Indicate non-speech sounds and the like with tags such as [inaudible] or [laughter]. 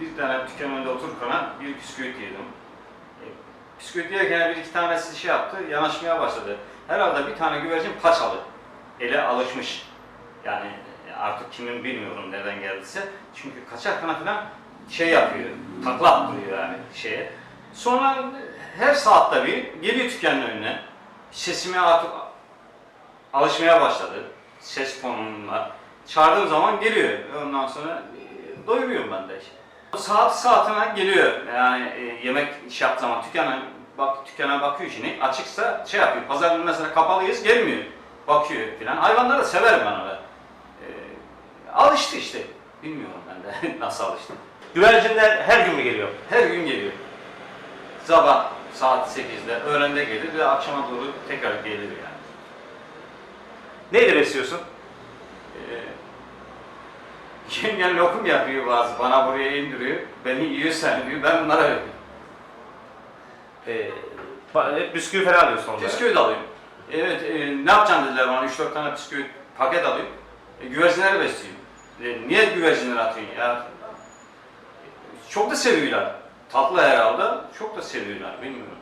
bir tane dükkan önünde otururken bir bisküvit yedim. E, bisküvit yerken bir iki tanesi şey yaptı, yanaşmaya başladı. Herhalde bir tane güvercin paçalı. Ele alışmış. Yani artık kimin bilmiyorum nereden geldiyse. Çünkü kaçarken falan şey yapıyor, takla attırıyor yani şeye. Sonra her saatte bir geliyor dükkanın önüne. Sesime artık alışmaya başladı. Ses tonumla. Çağırdığım zaman geliyor. Ondan sonra e, doyuruyorum ben de. Saat saatine geliyor. Yani e, yemek iş yaptığı zaman dükkana, bak, dükkana bakıyor şimdi. Açıksa şey yapıyor. Pazar günü mesela kapalıyız gelmiyor. Bakıyor filan. Hayvanları da severim ben öyle. Alıştı işte. Bilmiyorum ben de [laughs] nasıl alıştı. Güvercinler her gün mü geliyor? Her gün geliyor. Sabah saat 8'de, öğlende gelir ve akşama doğru tekrar gelir yani. Neyle besliyorsun? Yengen lokum yapıyor bazı, bana buraya indiriyor. Beni yiyorsan diyor, ben bunlara veriyorum. Ee, hep bisküvi falan alıyorsun onlara. Bisküvi de alıyorum. Evet, e, ne yapacaksın dediler bana, 3-4 tane bisküvi paket alayım. E, güvercinleri besliyorum. E, niye güvercinleri atıyorsun ya? Çok da seviyorlar. Tatlı herhalde, çok da seviyorlar, bilmiyorum.